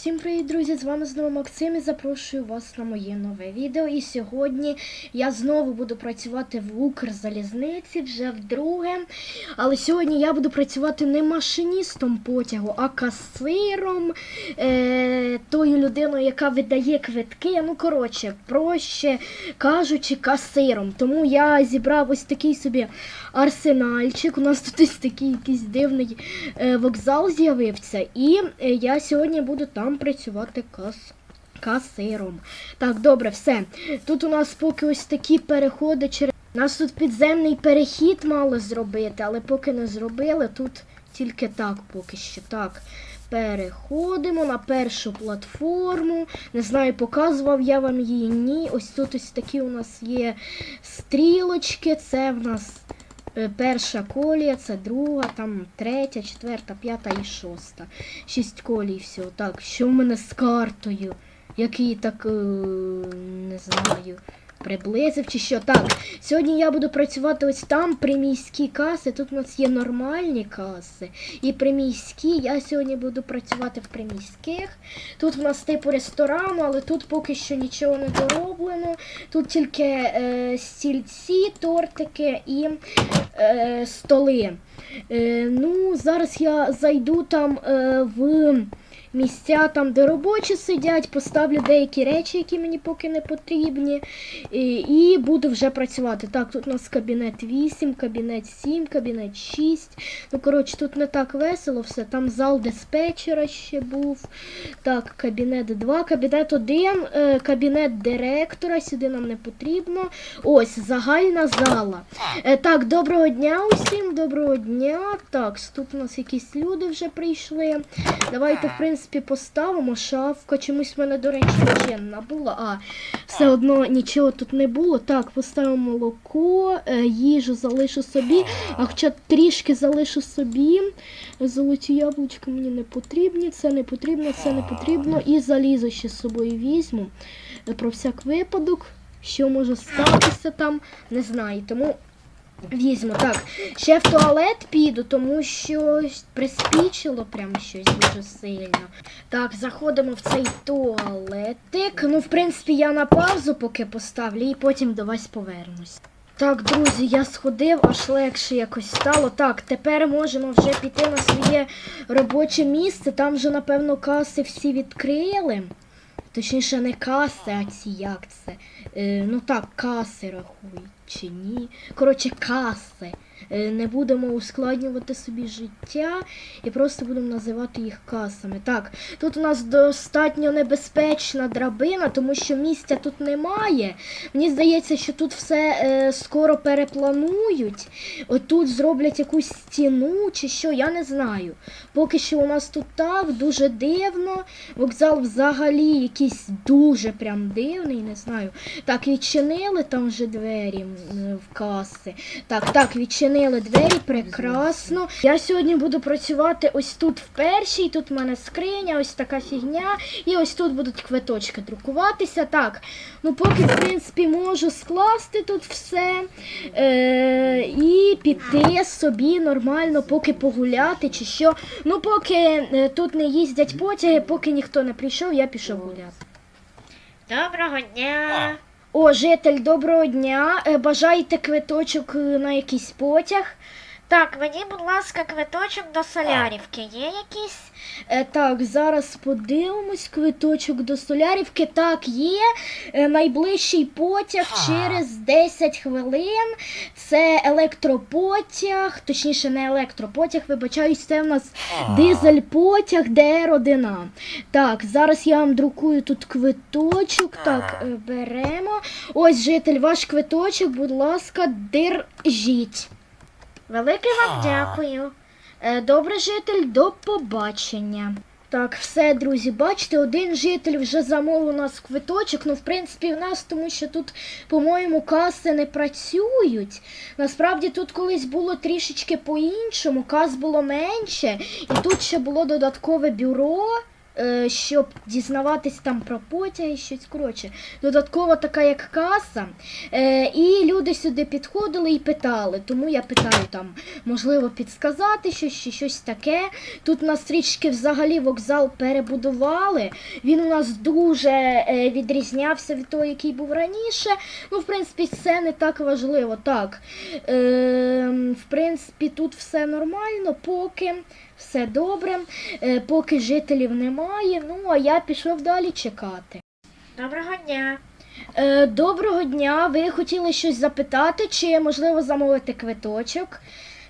Всім привіт, друзі! З вами знову Максим і запрошую вас на моє нове відео. І сьогодні я знову буду працювати в Укрзалізниці вже вдруге. Але сьогодні я буду працювати не машиністом потягу, а касиром, е- тою людиною, яка видає квитки. Ну, коротше, проще кажучи, касиром. Тому я зібрав ось такий собі арсенальчик. У нас тут ось такий якийсь дивний е, вокзал з'явився. І е, я сьогодні буду там працювати кас. Касиром. Так, добре, все. Тут у нас поки ось такі переходи через. Нас тут підземний перехід мало зробити, але поки не зробили, тут тільки так поки що. Так. Переходимо на першу платформу. Не знаю, показував я вам її. Ні. Ось тут ось такі у нас є стрілочки. Це в нас перша колія, це друга, там третя, четверта, п'ята і шоста. Шість колій всього. Так, що в мене з картою? Який так е, не знаю. Приблизив чи що. Так, сьогодні я буду працювати ось там приміські каси. Тут у нас є нормальні каси. І приміські. Я сьогодні буду працювати в приміських. Тут в нас типу ресторану, але тут поки що нічого не дороблено. Тут тільки е, стільці, тортики і е, столи. Е, ну, зараз я зайду там е, в місця, там, де робочі сидять, поставлю деякі речі, які мені поки не потрібні. І, і буду вже працювати. Так, тут у нас кабінет 8, кабінет 7, кабінет 6. Ну, коротше, тут не так весело все. Там зал диспетчера ще був. Так, кабінет 2, кабінет 1, е, кабінет директора. Сюди нам не потрібно. Ось, загальна зала. Е, так, доброго дня усім, доброго дня. Так, тут у нас якісь люди вже прийшли. Давайте, в принципі, поставимо шафка. Чомусь в мене, до речі, чинна була. А, все одно нічого тут не було. Так, поставимо молоко, е, їжу залишу собі. А хоча трішки залишу собі. Золоті яблучка мені не потрібні. Це не потрібно, це не потрібно. І залізо ще з собою візьму. Е, Про всяк випадок. Що може статися там, не знаю. Тому Візьму. Так, ще в туалет піду, тому що приспічило прям щось дуже сильно. Так, заходимо в цей туалетик. Ну, в принципі, я на паузу поки поставлю і потім до вас повернусь. Так, друзі, я сходив, аж легше якось стало. Так, тепер можемо вже піти на своє робоче місце. Там вже, напевно, каси всі відкрили. Точніше, не каси, а ці як це. Е, ну так, каси рахують чи ні. Коротше, каси. Е, не будемо ускладнювати собі життя і просто будемо називати їх касами. Так, тут у нас достатньо небезпечна драбина, тому що місця тут немає. Мені здається, що тут все е, скоро перепланують. Отут зроблять якусь стіну чи що, я не знаю. Поки що у нас тут так, дуже дивно. Вокзал взагалі якийсь дуже прям дивний, не знаю. Так, відчинили там вже двері в каси. Так, так, відчинили двері, прекрасно. Я сьогодні буду працювати ось тут в першій. Тут в мене скриня, ось така фігня. І ось тут будуть квиточки друкуватися. Так, ну поки, в принципі, можу скласти тут все. Е, і піти собі нормально, поки погуляти чи що. Ну, поки е, тут не їздять потяги, поки ніхто не прийшов, я пішов гуляти. Доброго дня. О, житель, доброго дня. Е, Бажаєте квиточок е, на якийсь потяг? Так, мені, будь ласка, квиточок до солярівки. Є якийсь? Е, так, зараз подивимось. Квиточок до Солярівки. Так, є. Е, найближчий потяг через 10 хвилин. Це електропотяг, точніше, не електропотяг, вибачаюсь, це в нас дизель-потяг ДР-1. Так, зараз я вам друкую тут квиточок. Так, е, беремо. Ось, житель, ваш квиточок, будь ласка, держіть. Велике вам дякую. Е, Добре, житель, до побачення. Так, все, друзі, бачите, один житель вже замовив у нас квиточок. Ну, в принципі, в нас, тому що тут, по-моєму, каси не працюють. Насправді тут колись було трішечки по-іншому, кас було менше, і тут ще було додаткове бюро. Е, щоб дізнаватись там про потяги, щось коротше. Додаткова така як каса. Е, і люди сюди підходили і питали. Тому я питаю там, можливо, підсказати щось чи щось таке. Тут у нас трішки взагалі вокзал перебудували. Він у нас дуже е, відрізнявся від того, який був раніше. Ну, в принципі, це не так важливо. Так, е, в принципі, тут все нормально, поки все добре, е, поки жителів немає. Ну, а я пішов далі чекати. Доброго дня. Е, доброго дня. Ви хотіли щось запитати, чи можливо замовити квиточок?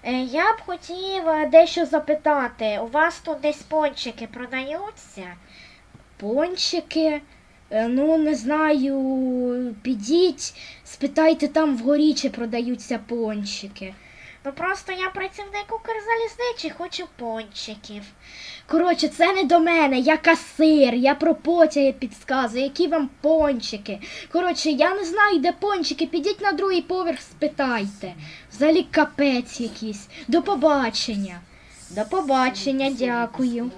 Е, Я б хотів дещо запитати. У вас тут десь пончики продаються? Пончики. Ну, не знаю, підіть, спитайте там вгорі, чи продаються пончики. Ну просто я працівник Укрзалізничі, хочу пончиків. Коротше, це не до мене, я касир, я про потяги підсказую, які вам пончики. Коротше, я не знаю, де пончики, підіть на другий поверх, спитайте. Взагалі капець якийсь. До побачення. До побачення, дякую.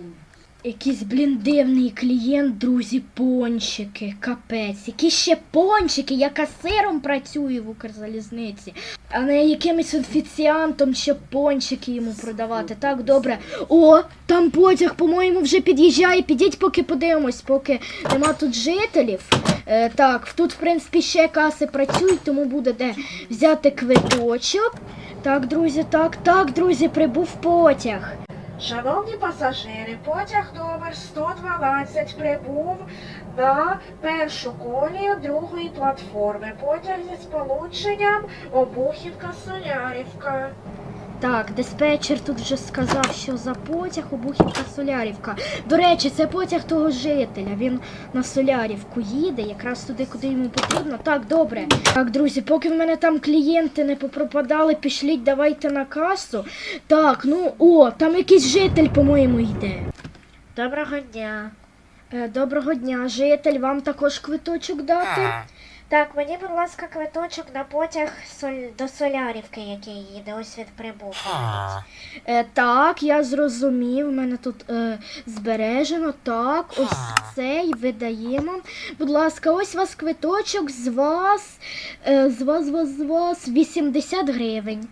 Якийсь, блін, дивний клієнт, друзі, пончики, капець. Які ще пончики? Я касиром працюю в Укрзалізниці, а не якимось офіціантом, щоб пончики йому продавати. Так, добре. О, там потяг, по-моєму, вже під'їжджає. Підіть, поки подивимось, поки нема тут жителів. Е, так, тут, в принципі, ще каси працюють, тому буде де взяти квиточок. Так, друзі, так, так, друзі, прибув потяг. Шановні пасажири, потяг номер 112 прибув на першу колію другої платформи. Потяг зі сполученням Обухівка-Солярівка. Так, диспетчер тут вже сказав, що за потяг Обухівка Солярівка. До речі, це потяг того жителя. Він на Солярівку їде, якраз туди, куди йому потрібно. Так, добре. Так, друзі, поки в мене там клієнти не попропадали, пішліть, давайте на касу. Так, ну о, там якийсь житель, по-моєму, йде. Доброго дня. Е, доброго дня, житель, вам також квиточок дати? Так, мені, будь ласка, квиточок на потяг соль... до Солярівки, який їде. Ось він прибув. Е, так, я зрозумів. У мене тут е, збережено. Так, ось цей видаємо. Будь ласка, ось вас квиточок з вас. Е, з вас, з вас, з вас 80 гривень.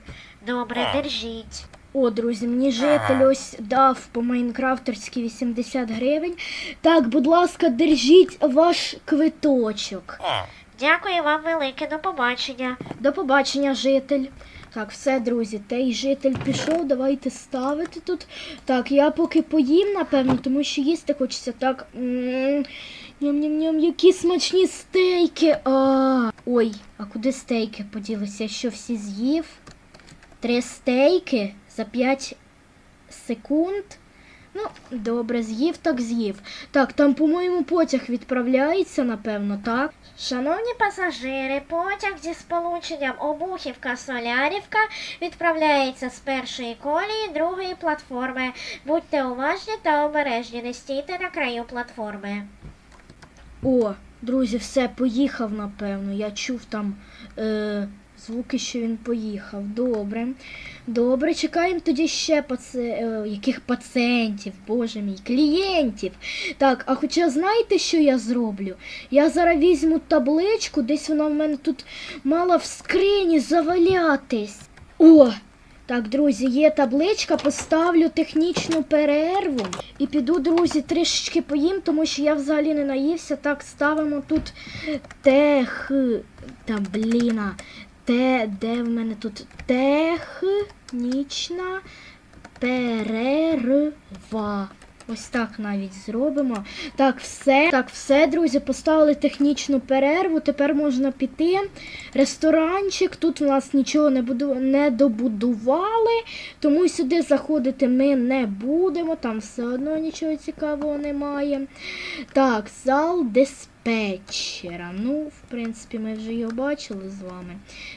Добре, держіть. О, друзі, мені житель ось дав по майнкрафтерськи 80 гривень. Так, будь ласка, держіть ваш квиточок. Дякую вам велике, до побачення. До побачення, житель. Так, все, друзі, той житель пішов, давайте ставити тут. Так, я поки поїм, напевно, тому що їсти хочеться так. Ням-ням-ням, які смачні стейки. А, ой, а куди стейки поділися? Я Що всі з'їв? Три стейки за 5 секунд. Ну, добре, з'їв, так з'їв. Так, там, по-моєму, потяг відправляється, напевно, так? Шановні пасажири, потяг зі сполученням Обухівка-Солярівка відправляється з першої колії другої платформи. Будьте уважні та обережні, не стійте на краю платформи. О, друзі, все, поїхав, напевно. Я чув там е, звуки, що він поїхав. Добре. Добре, чекаємо тоді ще паці... е, яких пацієнтів, боже мій, клієнтів. Так, а хоча знаєте, що я зроблю? Я зараз візьму табличку, десь вона в мене тут мала в скрині завалятись. О! Так, друзі, є табличка, поставлю технічну перерву і піду, друзі, трішечки поїм, тому що я взагалі не наївся. Так, ставимо тут тех. Та бліна. Те, де в мене тут технічна перерва. Ось так навіть зробимо. Так, все. Так, все, друзі, поставили технічну перерву. Тепер можна піти. Ресторанчик. Тут у нас нічого не буду... не добудували, тому сюди заходити ми не будемо. Там все одно нічого цікавого немає. Так, зал диспетчера. Ну, в принципі, ми вже його бачили з вами.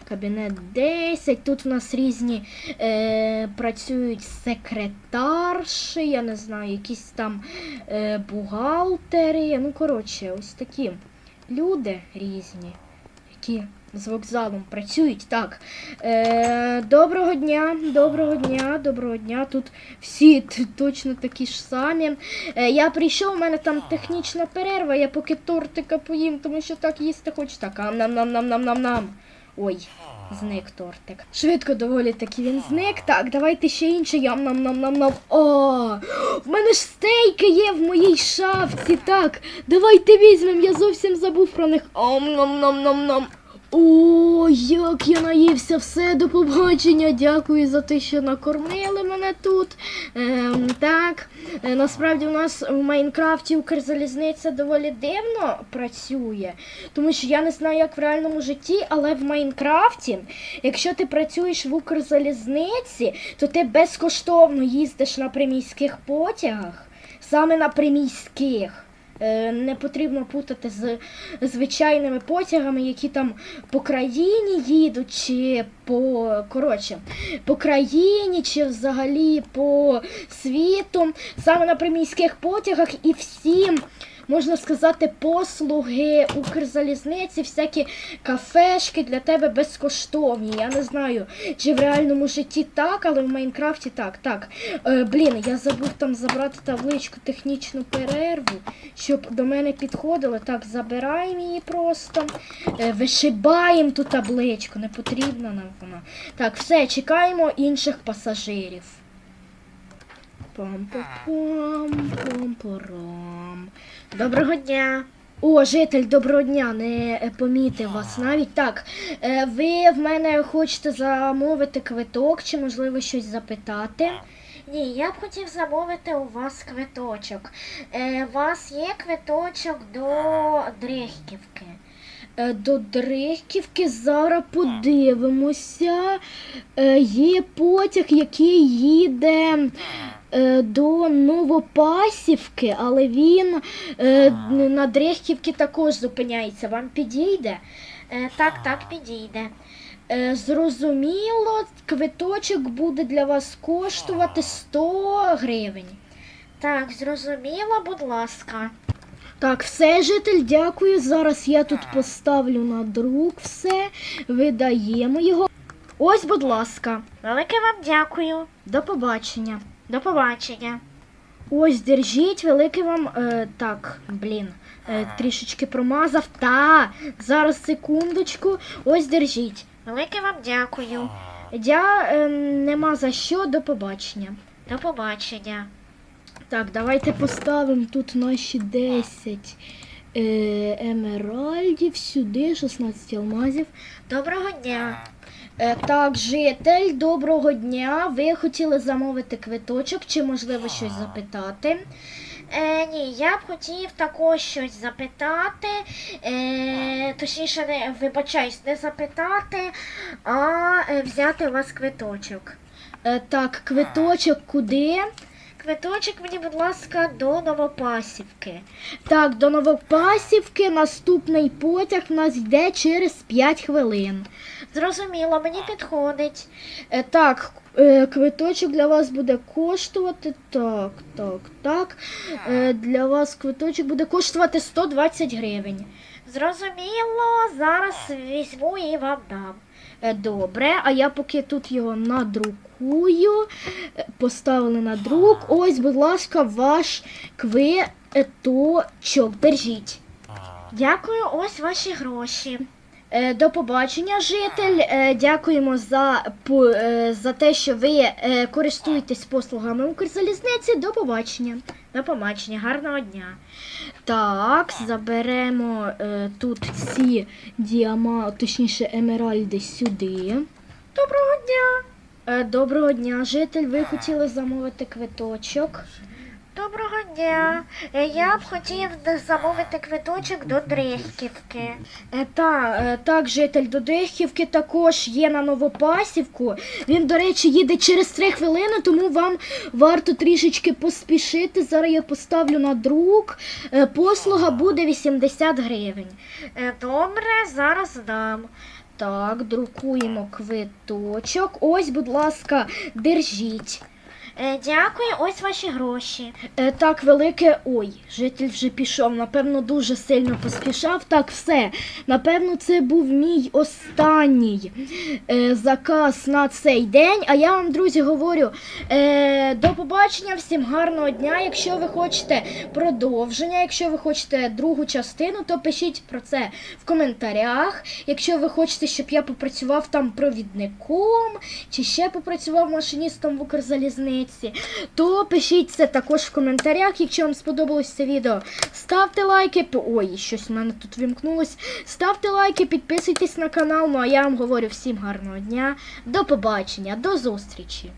Кабінет 10. Тут у нас різні е, працюють секретарші, я не знаю, якісь там е, бухгалтери. Ну, коротше, ось такі люди різні. Які з вокзалом працюють. Так. Е, доброго дня, доброго дня, доброго дня. Тут всі точно такі ж самі. Е, я прийшов, у мене там технічна перерва, я поки тортика поїм, тому що так їсти хочу. Так, а нам нам нам нам нам нам. Ой, зник тортик. Швидко доволі таки він зник. Так, давайте ще інше. Ям нам нам нам нам. О, в мене ж стейки є в моїй шафці. Так, давайте візьмемо. Я зовсім забув про них. Ом нам нам нам нам. О, як я наївся, все, до побачення. Дякую за те, що накормили мене тут. Ем, так, е, насправді у нас в Майнкрафті Укрзалізниця доволі дивно працює, тому що я не знаю, як в реальному житті, але в Майнкрафті, якщо ти працюєш в Укрзалізниці, то ти безкоштовно їздиш на приміських потягах, саме на приміських. Е, Не потрібно путати з звичайними потягами, які там по країні їдуть, чи по коротше, по країні, чи взагалі по світу, саме на приміських потягах і всім. Можна сказати, послуги Укрзалізниці, всякі кафешки для тебе безкоштовні. Я не знаю, чи в реальному житті так, але в Майнкрафті так. Так. Е, блін, я забув там забрати табличку технічну перерву, щоб до мене підходили. Так, забираємо її просто. Е, вишибаємо ту табличку, не потрібна нам вона. Так, все, чекаємо інших пасажирів. Пам-пам-пам, пам-парам. Доброго дня. О, житель, доброго дня, не е, помітив вас навіть. Так, е, ви в мене хочете замовити квиток чи, можливо, щось запитати? Ні, я б хотів замовити у вас квиточок. Е, у вас є квиточок до Дрехківки. Е, До Дрехівки зараз подивимося. Е, Є потяг, який їде до Новопасівки, але він е, на Дрехівці також зупиняється. Вам підійде? Е, так, так, підійде. Е, Зрозуміло, квиточок буде для вас коштувати 100 гривень. Так, зрозуміло, будь ласка. Так, все, житель, дякую. Зараз я тут поставлю на друк все, видаємо його. Ось, будь ласка, Велике вам дякую. до побачення. До побачення. Ось, держіть, велике вам. Е, так, блін, е, трішечки промазав. Та, зараз секундочку. Ось держіть. Велике вам дякую. Я е, нема за що, до побачення. До побачення. Так, давайте поставимо тут наші 10 е, емеральдів сюди, 16 алмазів. Доброго дня. Е, так, житель, доброго дня. Ви хотіли замовити квиточок, чи можливо щось запитати? Е, ні, я б хотів також щось запитати. Е, точніше, не вибачаюсь, не запитати, а е, взяти у вас квиточок. Е, так, квиточок куди? Квиточок мені, будь ласка, до Новопасівки. Так, до Новопасівки наступний потяг в нас йде через 5 хвилин. Зрозуміло, мені підходить. Е, так, е, квиточок для вас буде коштувати. Так, так, так. Е, для вас квиточок буде коштувати 120 гривень. Зрозуміло, зараз візьму і вам дам. Е, Добре, а я поки тут його надрукую, е, поставили на друк. Ось, будь ласка, ваш квиточок. Держіть. Дякую, ось ваші гроші. Е, До побачення, житель. Е, Дякуємо за, е, за те, що ви користуєтесь послугами Укрзалізниці. До побачення. До побачення, гарного дня. Так, заберемо тут ці діама, точніше, емеральди сюди. Доброго дня. Доброго дня, житель. Ви хотіли замовити квиточок. Доброго дня. Е, Я б хотів замовити квиточок до Дрехківки. Е, та, е, так, житель до Дехівки також є на Новопасівку. Він, до речі, їде через 3 хвилини, тому вам варто трішечки поспішити. Зараз я поставлю на друк. Послуга буде 80 гривень. Добре, зараз дам. Так, друкуємо квиточок. Ось, будь ласка, держіть. Е, дякую, ось ваші гроші. Е, так, велике. Ой, житель вже пішов. Напевно, дуже сильно поспішав. Так, все. Напевно, це був мій останній е, заказ на цей день. А я вам, друзі, говорю е, до побачення, всім гарного дня. Якщо ви хочете продовження, якщо ви хочете другу частину, то пишіть про це в коментарях. Якщо ви хочете, щоб я попрацював там провідником, чи ще попрацював машиністом в Укрзалізниці, то пишіть це також в коментарях. Якщо вам сподобалось це відео, ставте лайки. Ой, щось в мене тут вимкнулося. Ставте лайки, підписуйтесь на канал. Ну а я вам говорю всім гарного дня. До побачення, до зустрічі!